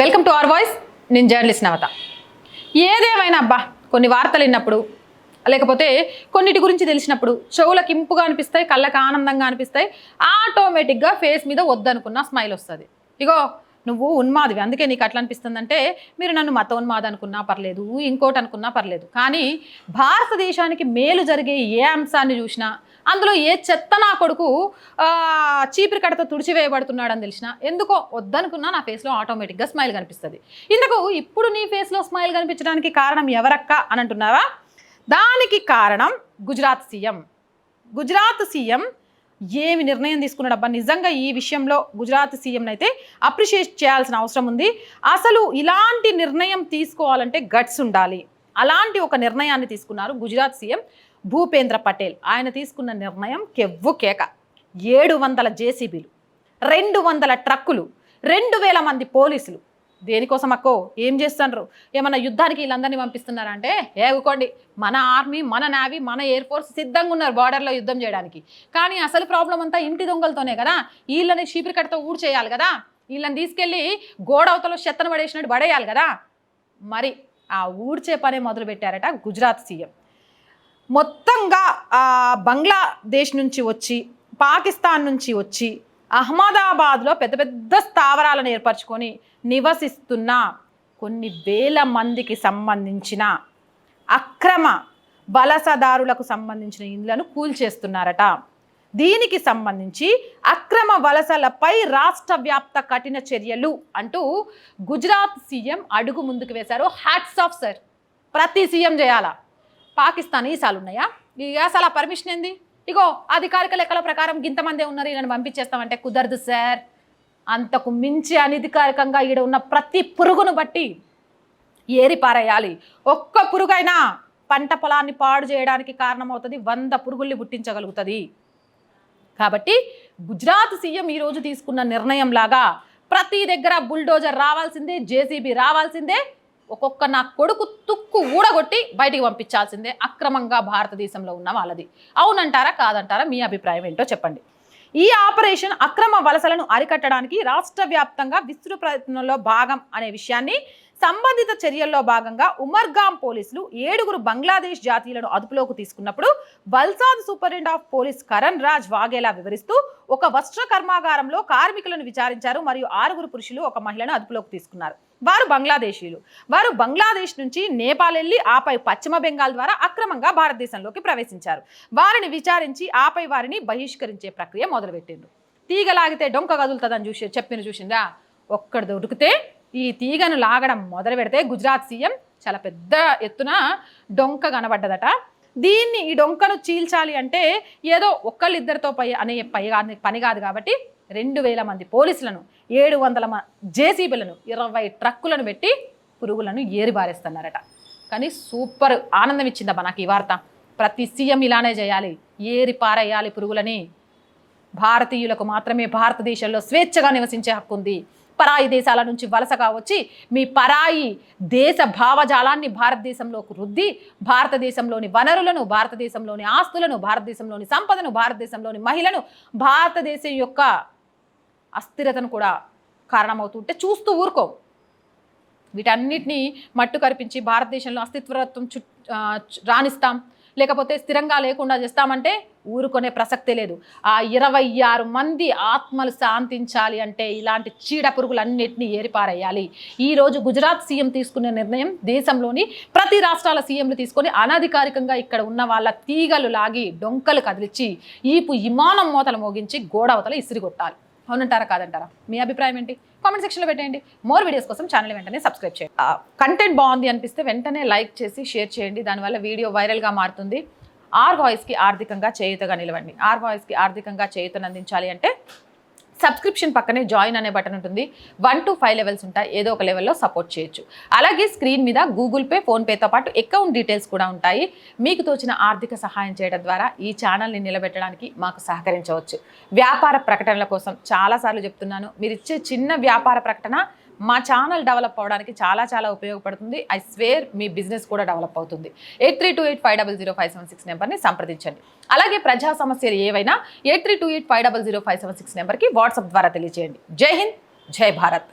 Welcome to our voice. నేను journalist Navata. ఏదేమైనా అబ్బా కొన్ని వార్తలు విన్నప్పుడు లేకపోతే కొన్నిటి గురించి తెలిసినప్పుడు చెవులకు ఇంపుగా అనిపిస్తాయి కళ్ళకి ఆనందంగా అనిపిస్తాయి ఆటోమేటిక్గా ఫేస్ మీద వద్దనుకున్న స్మైల్ వస్తుంది. ఇగో నువ్వు ఉన్మాదివి. అందుకే నీకు అట్లా అనిపిస్తుందంటే మీరు నన్ను మత ఉన్మాద అనుకున్నా పర్లేదు ఇంకోటి అనుకున్నా పర్లేదు. కానీ భారతదేశానికి మేలు జరిగే ఏ అంశాన్ని చూసినా అందులో ఏ చెత్త నా కొడుకు చీపిరి కడతో తుడిచివేయబడుతున్నాడని తెలిసిన ఎందుకో వద్దనుకున్నా నా ఫేస్లో ఆటోమేటిక్గా స్మైల్ కనిపిస్తుంది. ఇందుకు ఇప్పుడు నీ ఫేస్లో స్మైల్ కనిపించడానికి కారణం ఎవరక్క అని అంటున్నారా దానికి కారణం గుజరాత్ సీఎం. గుజరాత్ సీఎం ఏమి నిర్ణయం తీసుకున్నాడు అబ్బా నిజంగా ఈ విషయంలో గుజరాత్ సీఎంని అయితే అప్రిషియేట్ చేయాల్సిన అవసరం ఉంది. అసలు ఇలాంటి నిర్ణయం తీసుకోవాలంటే గట్స్ ఉండాలి. అలాంటి ఒక నిర్ణయాన్ని తీసుకున్నారు గుజరాత్ సీఎం భూపేంద్ర పటేల్. ఆయన తీసుకున్న నిర్ణయం కెవ్వు కేక. ఏడు వందల జేసీబీలు రెండు వందల ట్రక్కులు రెండు వేల మంది పోలీసులు దేనికోసం అక్కో ఏం చేస్తున్నారు ఏమన్నా యుద్ధానికి వీళ్ళందరినీ పంపిస్తున్నారా అంటే? ఏగుకోండి మన ఆర్మీ మన నావీ మన ఎయిర్ ఫోర్స్ సిద్ధంగా ఉన్నారు బార్డర్లో యుద్ధం చేయడానికి. కానీ అసలు ప్రాబ్లం అంతా ఇంటి దొంగలతోనే కదా? వీళ్ళని చీపిరి కట్టతో చేయాలి కదా? వీళ్ళని తీసుకెళ్ళి గోడవతలో చెత్తను పడేసినట్టు పడేయాలి కదా? మరి ఆ ఊడ్చే పనే మొదలు పెట్టారట గుజరాత్ సీఎం. మొత్తంగా బంగ్లాదేశ్ నుంచి వచ్చి పాకిస్తాన్ నుంచి వచ్చి అహ్మదాబాద్లో పెద్ద పెద్ద స్థావరాలను ఏర్పరచుకొని నివసిస్తున్న కొన్ని వేల మందికి సంబంధించిన అక్రమ వలసదారులకు సంబంధించిన ఇండ్లను కూల్చేస్తున్నారట. దీనికి సంబంధించి అక్రమ వలసలపై రాష్ట్ర వ్యాప్త కఠిన చర్యలు అంటూ గుజరాత్ సీఎం అడుగు ముందుకు వేశారు. హ్యాట్స్ ఆఫ్ సార్ ప్రతి సీఎం చేయాలా? పాకిస్తాన్ ఈసాలు ఉన్నాయా ఈ అసలు ఆ పర్మిషన్ ఏంది? ఇగో అధికారిక లెక్కల ప్రకారం ఇంతమందే ఉన్నారు ఈయనను పంపించేస్తామంటే కుదరదు సార్. అంతకు మించి అనధికారికంగా ఈడ ఉన్న ప్రతి పురుగును బట్టి ఏరి పారేయాలి. ఒక్క పురుగైనా పంట పొలాన్ని పాడు చేయడానికి కారణమవుతుంది వంద పురుగుల్ని పుట్టించగలుగుతుంది. కాబట్టి గుజరాత్ సీఎం ఈరోజు తీసుకున్న నిర్ణయం లాగా ప్రతి దగ్గర బుల్డోజర్ రావాల్సిందే జేసీబీ రావాల్సిందే ఒక్కొక్క నా కొడుకు ముక్కు ఊడగొట్టి బయటికి పంపించాల్సిందే అక్రమంగా భారతదేశంలో ఉన్న వాళ్ళది. అవునంటారా? కాదంటారా? మీ అభిప్రాయం ఏంటో చెప్పండి. ఈ ఆపరేషన్ అక్రమ వలసలను అరికట్టడానికి రాష్ట్ర వ్యాప్తంగా విస్తృత ప్రయత్నంలో భాగం అనే విషయాన్ని సంబంధిత చర్యల్లో భాగంగా ఉమర్గాం పోలీసులు ఏడుగురు బంగ్లాదేశ్ జాతీయులను అదుపులోకి తీసుకున్నప్పుడు Valsad superintendent of police Karan Raj Vaghela వివరిస్తూ ఒక వస్త్ర కర్మాగారంలో కార్మికులను విచారించారు మరియు ఆరుగురు పురుషులు ఒక మహిళను అదుపులోకి తీసుకున్నారు. వారు బంగ్లాదేశీయులు. వారు బంగ్లాదేశ్ నుంచి నేపాల్ వెళ్ళి ఆపై పశ్చిమ బెంగాల్ ద్వారా అక్రమంగా భారతదేశంలోకి ప్రవేశించారు. వారిని విచారించి ఆపై వారిని బహిష్కరించే ప్రక్రియ మొదలుపెట్టిండ్రు. తీగ లాగితే డొంక కదులుతుందని చూసి చెప్పిన చూసిందా ఒక్కడు దొరికితే ఈ తీగను లాగడం మొదలు పెడితే గుజరాత్ సీఎం చాలా పెద్ద ఎత్తున డొంక కనబడ్డదట. దీన్ని ఈ డొంకను చీల్చాలి అంటే ఏదో ఒక్కళ్ళిద్దరితో పై అనే పై పని కాదు కాబట్టి రెండు వేల మంది పోలీసులను ఏడు వందల మ జేసీబీలను ఇరవై ట్రక్కులను పెట్టి పురుగులను ఏరిబారేస్తున్నారట. కానీ సూపర్ ఆనందం ఇచ్చిందబ్బా నాకు ఈ వార్త. ప్రతి సీఎం ఇలానే చేయాలి ఏరి పారేయాలి పురుగులని. భారతీయులకు మాత్రమే భారతదేశంలో స్వేచ్ఛగా నివసించే హక్కు ఉంది. పరాయి దేశాల నుంచి వలసగా వచ్చి మీ పరాయి దేశ భావజాలాన్ని భారతదేశంలోకి రుద్ది భారతదేశంలోని వనరులను భారతదేశంలోని ఆస్తులను భారతదేశంలోని సంపదను భారతదేశంలోని మహిళను భారతదేశం యొక్క అస్థిరతను కూడా కారణమవుతుంటే చూస్తూ ఊరుకో. వీటన్నిటినీ మట్టు కరిపించి భారతదేశంలో అస్తిత్వత్వం చు రాణిస్తాం. లేకపోతే స్థిరంగా లేకుండా చేస్తామంటే ఊరుకునే ప్రసక్తే లేదు. ఆ ఇరవై ఆరు మంది ఆత్మలు శాంతించాలి అంటే ఇలాంటి చీడ పురుగులన్నింటినీ ఏరిపారేయాలి. ఈరోజు గుజరాత్ సీఎం తీసుకునే నిర్ణయం దేశంలోని ప్రతి రాష్ట్రాల సీఎంలు తీసుకొని అనధికారికంగా ఇక్కడ ఉన్న వాళ్ళ తీగలు లాగి డొంకలు కదిలిచ్చి ఈపు విమానం మోతలు మోగించి గోడవతలు ఇసిరిగొట్టాలి. అవునంటారా కాదంటారా? మీ అభిప్రాయం ఏంటి? కామెంట్ సెక్షన్లో పెట్టేయండి. మోర్ వీడియోస్ కోసం ఛానల్ వెంటనే సబ్స్క్రైబ్ చేయండి. కంటెంట్ బాగుంది అనిపిస్తే వెంటనే లైక్ చేసి షేర్ చేయండి. దానివల్ల వీడియో వైరల్గా మారుతుంది. ఆర్ వాయిస్కి ఆర్థికంగా చేయుతగా నిలవండి. ఆర్ వాయిస్కి ఆర్థికంగా చేయుతను అందించాలి అంటే సబ్స్క్రిప్షన్ పక్కనే జాయిన్ అనే బటన్ ఉంటుంది. వన్ టు ఫైవ్ లెవెల్స్ ఉంటాయి. ఏదో ఒక లెవెల్లో సపోర్ట్ చేయొచ్చు. అలాగే స్క్రీన్ మీద గూగుల్ పే ఫోన్పేతో పాటు అకౌంట్ డీటెయిల్స్ కూడా ఉంటాయి. మీకు తోచిన ఆర్థిక సహాయం చేయడం ద్వారా ఈ ఛానల్ని నిలబెట్టడానికి మాకు సహకరించవచ్చు. వ్యాపార ప్రకటనల కోసం చాలాసార్లు చెప్తున్నాను. మీరు ఇచ్చే చిన్న వ్యాపార ప్రకటన మా ఛానల్ డెవలప్ అవడానికి చాలా చాలా ఉపయోగపడుతుంది. ఐ స్వేర్ మీ బిజినెస్ కూడా డెవలప్ అవుతుంది. Eight three two eight five double zero five seven six నెంబర్ని సంప్రదించండి. అలాగే ప్రజా సమస్యలు ఏవైనా eight three two eight five double zero five seven six నెంబర్కి వాట్సాప్ ద్వారా తెలియజేయండి జై హింద్ జై భారత్.